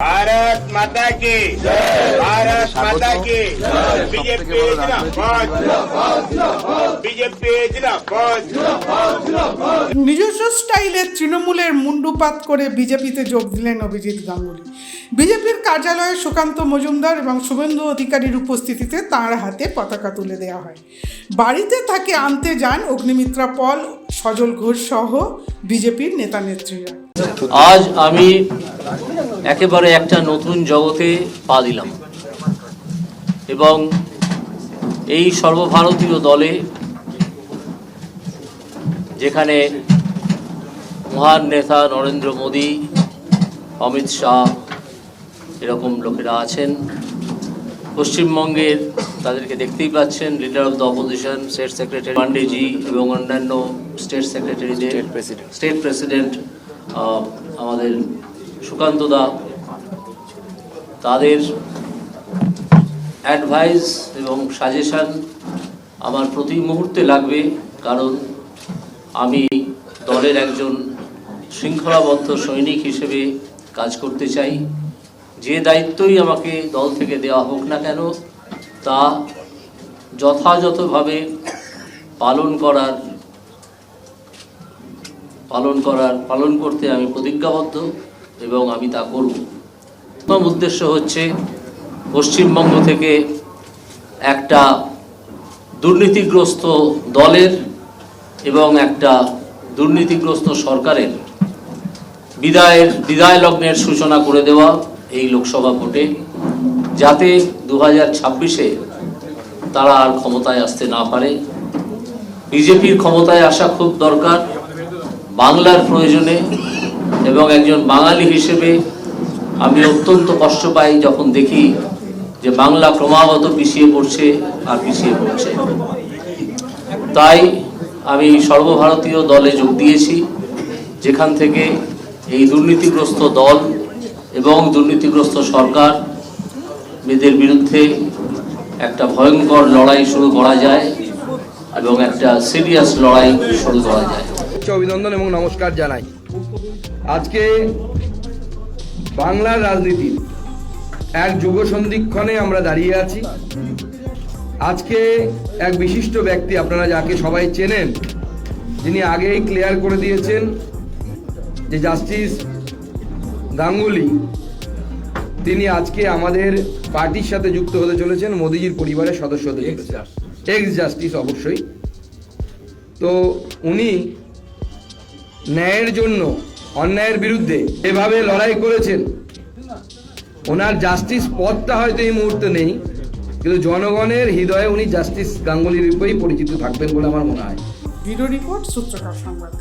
भारत माता की भारत माता की बीजेपी जिंदाबाद बीजेपी जिंदाबाद নিজস্ব স্টাইলে তৃণমূলের মুন্ডুপাত করে বিজেপিতে যোগ দিলেন অভিজিৎ গাঙ্গুলি বিজেপির কার্যালয়ে সুকান্ত মজুমদার এবং শুভেন্দু অধিকারীর উপস্থিতিতে তাঁর হাতে পতাকা তুলে দেওয়া হয় বাড়িতে তাকে আনতে যান অগ্নিমিত্রা পল সজল ঘোষ সহ বিজেপির নেতা নেত্রীরা আজ আমি একেবারে একটা নতুন জগতে পা দিলাম। এবং এই সর্বভারতীয় দলে যেখানে মহান নেতা নরেন্দ্র মোদী অমিত শাহ এরকম লোকেরা আছেন পশ্চিমবঙ্গের তাদেরকে দেখতেই পাচ্ছেন leader of the opposition state secretary Pandeji এবং অন্যান্য স্টেট সেক্রেটারিদের স্টেট প্রেসিডেন্ট আমাদের সুকান্ত দা তাদের অ্যাডভাইস এবং সাজেশান আমার প্রতি মুহূর্তে লাগবে, কারণ আমি দলের একজন শৃঙ্খলাবদ্ধ সৈনিক হিসেবে কাজ করতে চাই। যে দায়িত্বই আমাকে দল থেকে দেওয়া হোক না কেন, তা যথাযথভাবে পালন করার পালন করার, পালন করতে আমি প্রতিজ্ঞাবদ্ধ। এবং আমি তা করব। প্রথম উদ্দেশ্য হচ্ছে পশ্চিমবঙ্গ থেকে একটা দুর্নীতিগ্রস্ত দলের এবং একটা দুর্নীতিগ্রস্ত সরকারের বিদায়ের, বিদায় লগ্নের সূচনা করে দেওয়া এই লোকসভা ভোটে, যাতে দু হাজার ছাব্বিশে তারা আর ক্ষমতায় আসতে না পারে। বিজেপির ক্ষমতায় আসা খুব দরকার। বাংলার প্রয়োজনে এবং একজন বাঙালি হিসেবে আমি অত্যন্ত কষ্ট পাই যখন দেখি যে বাংলা ক্রমাগত পিছিয়ে পড়ছে আর পিছিয়ে পড়ছে। তাই আমি সর্বভারতীয় দলে যোগ দিয়েছি, যেখান থেকে এই দুর্নীতিগ্রস্ত দল এবং দুর্নীতিগ্রস্ত সরকার মেয়েদের বিরুদ্ধে একটা ভয়ঙ্কর লড়াই শুরু করা যায় এবং একটা সিরিয়াস লড়াই শুরু করা যায়। অভিনন্দন এবং নমস্কার জানাই। আজকে বাংলার রাজনীতির এক যুগ সন্ধিক্ষণে আমরা দাঁড়িয়ে আছি। আজকে এক বিশিষ্ট ব্যক্তি আপনারা যাকে সবাই চেনেন যিনি আগেই ক্লিয়ার করে দিয়েছেন যে জাস্টিস গাঙ্গুলি তিনি আজকে আমাদের পার্টির সাথে যুক্ত হতে চলেছেন মোদিজির পরিবারের সদস্য হতে চলেছেন। এক্স জাস্টিস অবশ্যই। তো উনি ন্যায়ের জন্য অন্যায়ের বিরুদ্ধে এভাবে লড়াই করেছেন। ওনার জাস্টিস পদটা হয়তো এই মুহূর্তে নেই, কিন্তু জনগণের হৃদয়ে উনি জাস্টিস গাঙ্গুলির রূপেই পরিচিত থাকবেন বলে আমার মনে হয়। ভিডিও রিপোর্ট সূত্রকার সংবাদ।